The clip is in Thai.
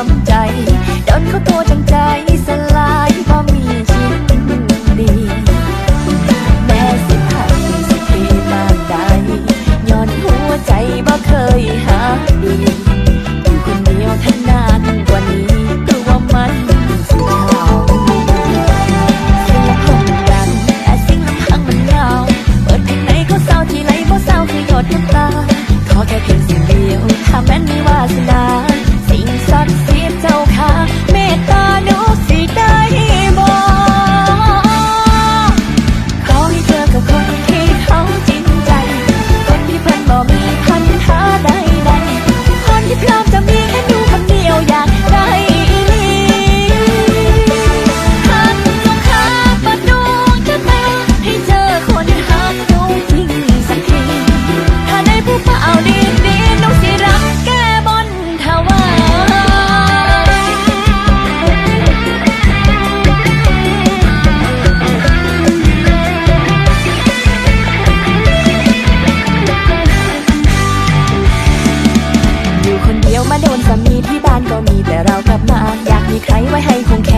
ช้ำใจโดนเขาตัวจังใจสลายพอมีชิ้นดี แม้สิผ่านสิเพมากใดย้อนหัวใจบ่เคยหาดีอยู่คนเดียวทั้งนานกว่านี้คือว่ามันสุดเท่าสิ่งละคงมันแต่สิ่งลำพังมันเหงาเปิดเพลงไหนก็เศร้าที่ไหลบ่เศร้าคือหยดน้ำตาขอแค่เพียงสิ่งเดียวถ้าแม้นมีวาสนา ศักดิ์สิบเจ้าค่ะ ไว้ให้คงแค่